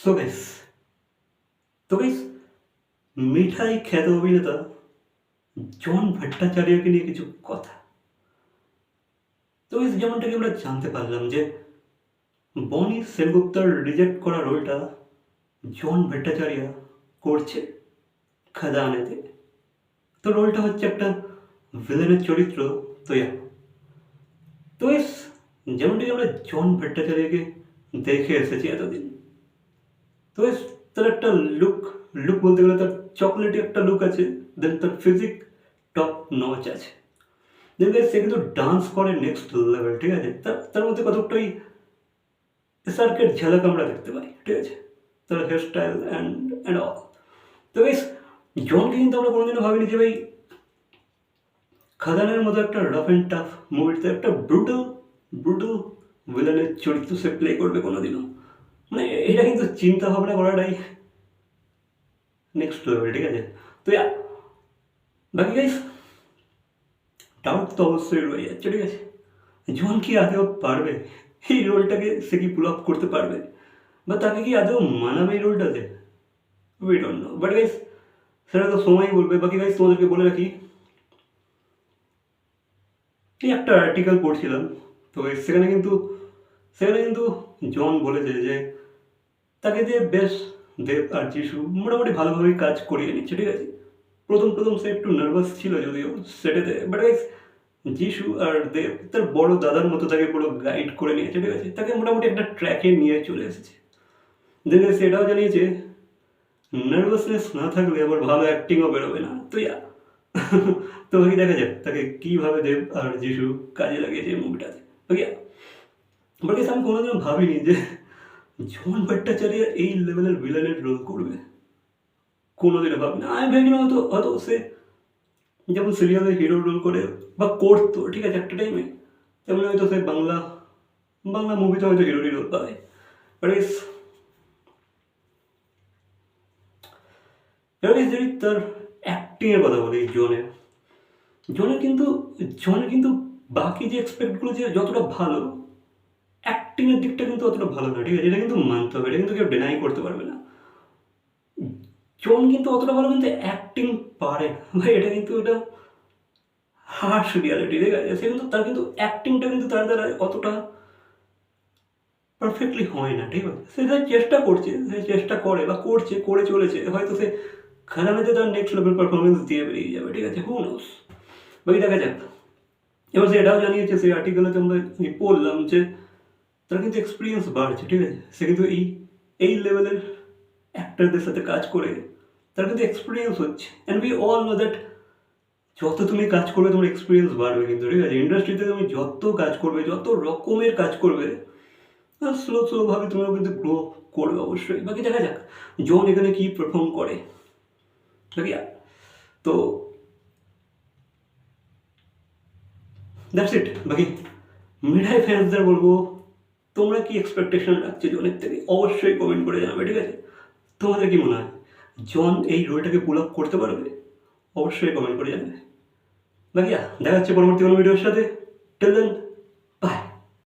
So guys তো guys Mithai খ্যাত অভিনেতা জন ভট্টাচার্যকে নিয়ে কিছু কথা। তো গাইস যেমনটাকে আমরা জানতে পারলাম যে বনি সেনগুপ্তার রিজেক্ট করা রোলটা জন ভট্টাচার্য করছে খাদানেতে তো, রোলটা হচ্ছে একটা ভিলেনের চরিত্র, তো ইয়া তো গাইস যেমনটাকে আমরা জন ভট্টাচার্যকে দেখে এসেছি এতদিন। তো তার একটা লুক লুক বলতে গেলে তার চকলেটি একটা লুক আছে দেন তার ফিজিক টপ নচ আছে। দেন সে কিন্তু ডান্স করে নেক্সট লেভেল ঠিক আছে? তার তার মধ্যে কতকটাই সার্কের ঝলক আমরা দেখতে পাই, ঠিক আছে? তার hair style and and all তো বেশ জনকে কিন্তু আমরা কোনোদিনও ভাবিনি যে ভাই খাদানের মতো একটা রাফ অ্যান্ড টাফ মুভিতে একটা ব্রুটাল ব্রুটাল ভিলেনের চরিত্র সে প্লে করবে কোনোদিনও। মানে এটা কিন্তু চিন্তা ভাবনা করাটাই নেক্সট লেভেল ঠিক আছে? তো বাকি গাইস ডাউট তো অবশ্যই রয়ে যাচ্ছে, ঠিক আছে? জন কি আদৌ পারবে? এই রোলটাকে সে কি পুল আপ করতে পারবে? বা তাকে কি আদৌ মানাবে এই রোলটাতে we don't know but guys সেটা তো সময়ই বলবে। বাকি গাইস তোমাদেরকে বলে রাখি, এই একটা আর্টিকেল পড়ছিলাম। তো সেখানে কিন্তু সেখানে কিন্তু জন বলেছে যে তাকে দিয়ে বেশ দেব আর যিশু মোটামুটি ভালোভাবেই কাজ করিয়ে নিচ্ছে, ঠিক আছে? প্রথম প্রথম সে একটু নার্ভাস ছিল যদিও সেটাতে বাট যিশু আর দেব তার বড় দাদার মতো তাকে পুরো গাইড করে নিয়েছে, ঠিক আছে? তাকে মোটামুটি একটা ট্র্যাকে নিয়ে চলে এসেছে। দেন সেটাও জানিয়েছে নার্ভাসনেস না থাকলে আবার ভালো অ্যাক্টিংও বেরোবে না। তো ইয়া, তো বাকি দেখা যাক, তাকে কীভাবে দেব আর যিশু কাজে লাগিয়েছে মুভিটাতে ওকে বাট আমি কোনোদিনও ভাবিনি যে জন ভট্টাচার্য এই লেভেলের ভিলেনের রোল করবে। কোনোদিনও ভাবিনি। আমি ভেবেছিলাম হয়তো হয়তো সে যেমন সিরিয়ালে হিরো রোল করে বা করতো, ঠিক আছে, একটা টাইমে তেমন হয়তো সে বাংলা বাংলা মুভিতে হয়তো হিরোরই রোল ইস যদি তার অ্যাক্টিংয়ের কথা বলি জনের জনের কিন্তু জনের কিন্তু বাকি যে এক্সপেক্টগুলো যে যতটা ভালো অ্যাক্টিংয়ের দিকটা কিন্তু অতটা ভালো না, ঠিক আছে? এটা কিন্তু মানতে হবে, এটা কিন্তু কেউ ডিনাই করতে পারবে না। জন কিন্তু অতটা ভালো কিন্তু অ্যাক্টিং পারে না। ভাই, এটা কিন্তু এটা হার্শ রিয়ালিটি ঠিক আছে? সে কিন্তু, তার কিন্তু অ্যাক্টিংটা কিন্তু তার দ্বারা অতটা পারফেক্টলি হয় না, ঠিক আছে? সে তার চেষ্টা করছে, সে চেষ্টা করে বা করছে, করে চলেছে, হয়তো সে খানাতে তার নেক্সট লেভেল পারফরমেন্স দিয়ে বেরিয়ে যাবে, ঠিক আছে? হু নোস বাকি দেখা যাক। এবার সে এটাও জানিয়েছে, সেই আর্টিকেলে আমরা আমি পড়লাম যে তার কিন্তু এক্সপিরিয়েন্স বাড়ছে, ঠিক আছে? সে কিন্তু এই এই লেভেলের অ্যাক্টারদের সাথে কাজ করে তার কিন্তু এক্সপিরিয়েন্স হচ্ছে। And we all know that যত তুমি কাজ করবে, তোমার এক্সপিরিয়েন্স বাড়বে কিন্তু, ঠিক আছে? ইন্ডাস্ট্রিতে তুমি যত কাজ করবে, যত রকমের কাজ করবে স্লো স্লোভাবে তুমিও কিন্তু গ্রো করবে অবশ্যই। বাকি দেখা যাক, জন এখানে কি পারফর্ম করে। তো দ্যাটস ইট বাকি মিঠাই ফ্যান্সদের বলব তোমরা কি এক্সপেকটেশন রাখছো জনের থেকে? অবশ্যই কমেন্ট করে জানাবে, ঠিক আছে? তোমাদের কি মনে হয়? জন এই রোলটাকে পুল আপ করতে পারবে? অবশ্যই কমেন্ট করে জানাবে। বাকি, দেখা যাচ্ছে পরবর্তী কোনো ভিডিওর সাথে। টেল